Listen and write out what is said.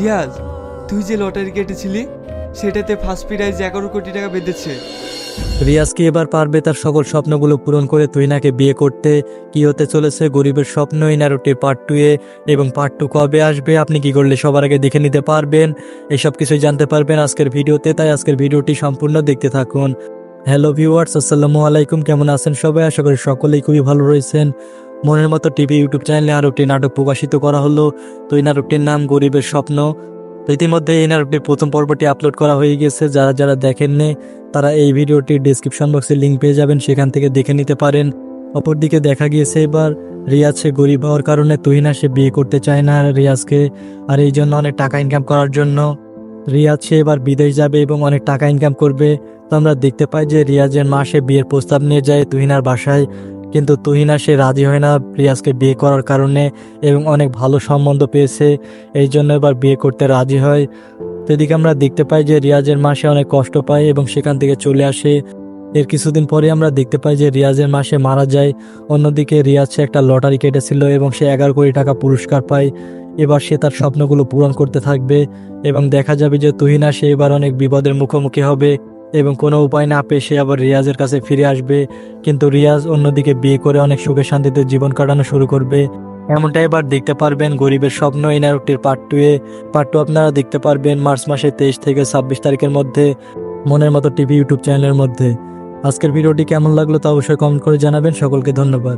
রিয়াজ, তুই যে লটারি কেটেছিলি, সেটাতে ফার্স্ট প্রাইজ এগারো কোটি টাকা বেঁধেছে। রিয়াজ কি এবার পারবে তার সকল স্বপ্নগুলো পূরণ করে তুহিনাকে বিয়ে করতে। কি হতে চলেছে গরিবের স্বপ্ন, এই নারুটির পার্ট এ? এবং পার্ট টু কবে আসবে? আপনি কি করলে সবার আগে দেখে নিতে পারবেন? এসব কিছুই জানতে পারবেন আজকের ভিডিওতে, তাই আজকের ভিডিওটি সম্পূর্ণ দেখতে থাকুন। হ্যালো ভিউয়ার্স আসসালামু আলাইকুম, কেমন আছেন সবাই? আশা করি সকলেই খুবই ভালো রয়েছেন। মনের মতো টিভি, ইউটিউব চ্যানেলে আরও একটি নাটক প্রকাশিত করা হলো। তো এই নাটকটির নাম গরিবের স্বপ্ন। তো ইতিমধ্যে এই নাটকটির প্রথম পর্বটি আপলোড করা হয়ে গেছে। যারা যারা দেখেননি, তারা এই ভিডিওটির ডিসক্রিপশন বক্সে লিঙ্ক পেয়ে যাবেন। সেখান থেকে দেখে নিতে পারেন। অপরদিকে দেখা গিয়েছে এবার রিয়াজ সে গরিব হওয়ার কারণে তুহিনা সে বিয়ে করতে চায় না রিয়াজকে, আর এই জন্য অনেক টাকা ইনকাম করার জন্য। রিয়াজ সে এবার বিদেশ যাবে এবং অনেক টাকা ইনকাম করবে। তো আমরা দেখতে পাই যে রিয়াজের মা সে বিয়ের প্রস্তাব নিয়ে যায় তুহিনার বাসায়। কিন্তু তুহিনা সে রাজি হয় না রিয়াজকে বিয়ে করার কারণে এবং অনেক ভালো সম্বন্ধ পেয়েছে, এই জন্য এবার বিয়ে করতে রাজি হয়। তো এদিকে আমরা দেখতে পাই যে রিয়াজের মা সে অনেক কষ্ট পায় এবং সেখান থেকে চলে আসে। এর কিছুদিন পরে আমরা দেখতে পাই যে রিয়াজের মা সে মারা যায়। অন্যদিকে রিয়াজ সে একটা লটারি কেটেছিল এবং সে এগারো কোটি টাকা পুরস্কার পায়। এবার সে তার স্বপ্নগুলো পূরণ করতে থাকবে এবং দেখা যাবে যে তুহিনা সে এবার অনেক বিপদের মুখোমুখি হবে। এবং কোনো উপায় না পেয়ে সে আবার রিয়াজের কাছে ফিরে আসবে। কিন্তু রিয়াজ অন্যদিকে বিয়ে করে অনেক সুখে শান্তিতে জীবন কাটানো শুরু করবে। এমনটা এবার দেখতে পারবেন গরিবের স্বপ্ন এই নাটকটির পার্ট টু এ। পার্ট টু আপনারা দেখতে পারবেন মার্চ মাসের তেইশ থেকে ছাব্বিশ তারিখের মধ্যে, মনের মতো টিভি ইউটিউব চ্যানেলের মধ্যে। আজকের ভিডিওটি কেমন লাগল তা অবশ্যই কমেন্ট করে জানাবেন। সকলকে ধন্যবাদ।